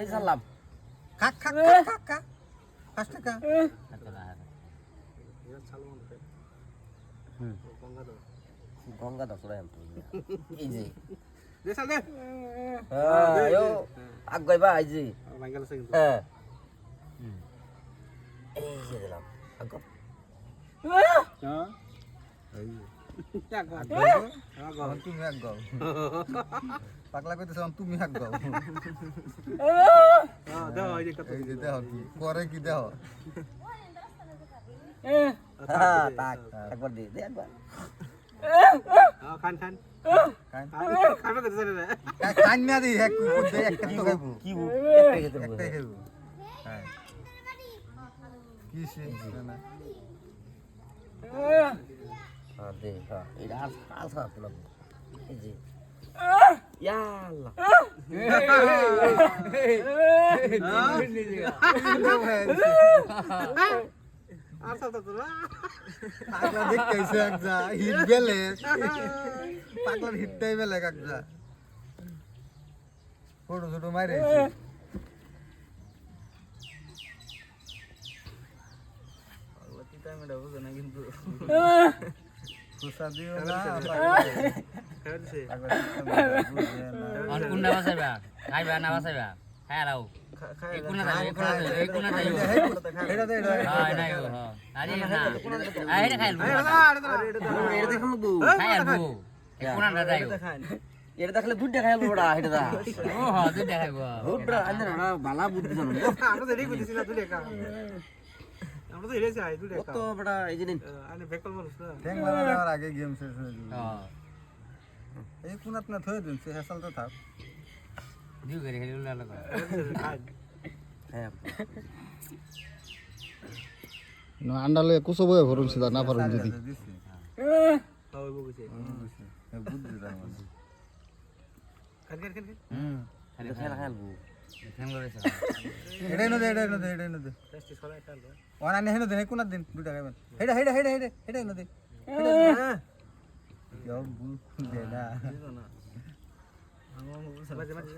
এই সালাম খাক খাক খাক খাক খাক পাঁচ টাকা। গঙ্গা দাও তোরা এই যে। হ্যাঁ ইয়ো আগ গইবা এই যে। বাঙ্গাল আছে কিন্তু। হ্যাঁ। এই যে দিলাম। আগ হ্যাঁ তুমি এক গাও পাগলা কইতেছ তুমি এক গাও হ্যাঁ দেহ কি কি দেহ হ্যাঁ একবার দে একবার হ্যাঁ খান খান দে একটা কি হ্যাঁ কি হ্যাঁ দে হ্যাঁ এটা আর আর সারা তোলাম এই যে। ইয়াল্লা আর সাল তো না পাগলা দেখতেছে এক হিট বেলে পাগলার বেলে ছোট ছোট মারে খুশা দিও না বাসাইবা খাইবা বাসাইবা খাই এটা আরে না আরে না খাইলবো এটা দেখুন বু খাইলবো এই কোনটা যাই এটা দেখলে দুধ দেখাই বড়া এটা দা ও হ্যাঁ দুই দেখাইবো দুধ আন্দর না বালা বুদ্ধি জানো তো রেডি আমরা তো হেরেছি আই দুলে কত বড়া এই যে নিন। বেকল মানুষ না। ঠ্যাংলা দেওয়ার আগে গেম শেষ হয়ে যাবে হ্যাঁ। এই কোনাত না থয়ে দিন সে হেসাল তো থাক। হেলি লাগা খান হ্যাঁ। আন্ডালে কুসো বয়ে ভরুন সিধা না যদি। বুঝছি। হুম। খেলা খেলব এটাই নদে এটাই নদে এটাই নদে। হেন দেন কোনাত দিন দুটা খাবেন হেডা হেডা হেডা হেডা হেডাই নদে। না মাঝে মাঝে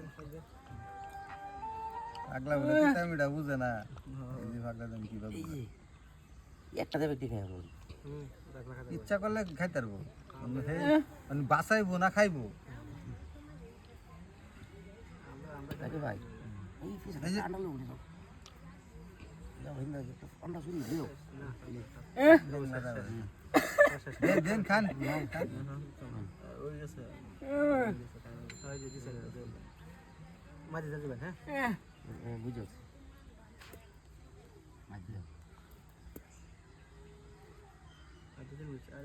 আগলা বলে কি এটা বুঝে না। এই যে পাগলা দেন কি একটা দেবে রাখ ইচ্ছা করলে খাইতে পারব। বাসাইবো না খাইবো? ভাই। মাঝে যাবে হ্যাঁ। বুঝো মিনিট আর